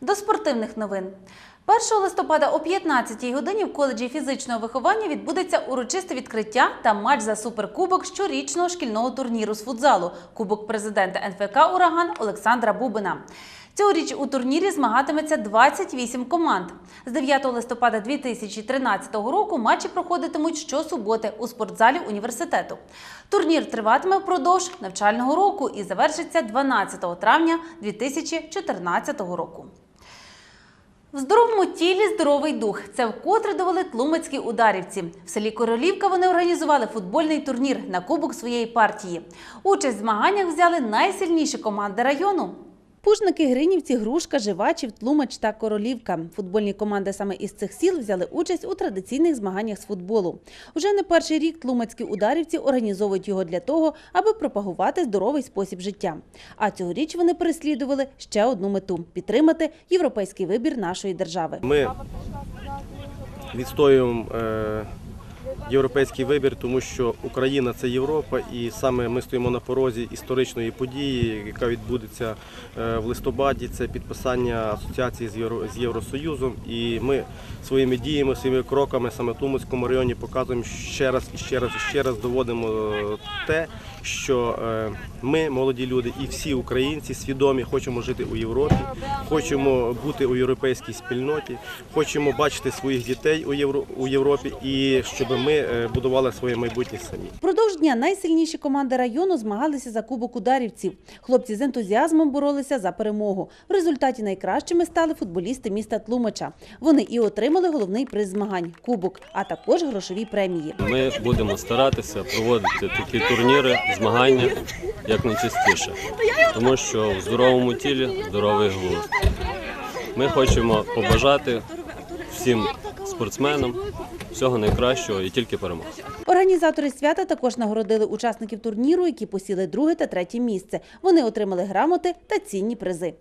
До спортивних новин. 1 листопада о 15 годині в коледжі фізичного виховання відбудеться урочисте відкриття та матч за суперкубок щорічного шкільного турніру з футзалу Кубок президента НФК Ураган Олександра Бубина. Цьогоріч у турнірі змагатиметься 28 команд. З 9 листопада 2013 року матчі проходитимуть щосуботи у спортзалі університету. Турнір триватиме впродовж навчального року і завершиться 12 травня 2014 року. В здоровому тілі здоровий дух. Це вкотре довели тлумацькі ударівці. В селі Королівка вони організували футбольний турнір на кубок своєї партії. Участь в змаганнях взяли найсильніші команди району. Пужники, Гринівці, Грушка, Живачів, Тлумач та Королівка. Футбольні команди саме із цих сіл взяли участь у традиційних змаганнях з футболу. Уже не перший рік тлумацькі ударівці організовують його для того, аби пропагувати здоровий спосіб життя. А цьогоріч вони переслідували ще одну мету підтримати європейський вибір нашої держави. Ми відстоюємо е, європейський вибір, тому що Україна це Європа, і саме ми стоїмо на порозі історичної події, яка відбудеться е, в листопаді. Це підписання асоціації з Євросоюзом. І ми своїми діями, своїми кроками саме в Туманському районі показуємо ще раз і ще раз і ще раз доводимо е, те, що е, ми, молоді люди, і всі українці свідомі, хочемо жити у Європі, хочемо бути у європейській спільноті, хочемо бачити своїх дітей у Європі і щоб ми е, будували своє майбутнє самі. Впродовж дня найсильніші команди району змагалися за кубок ударівців. Хлопці з ентузіазмом боролися за перемогу. В результаті найкращими стали футболісти міста Тлумача. Вони і отримали головний приз змагань кубок, а також грошові премії. Ми будемо старатися проводити такі турніри, змагання як найчастіше, тому що в здоровому тілі здоровий глузд. Ми хочемо побажати всім спортсменам всього найкращого і тільки перемог. Організатори свята також нагородили учасників турніру, які посіли друге та третє місце. Вони отримали грамоти та цінні призи.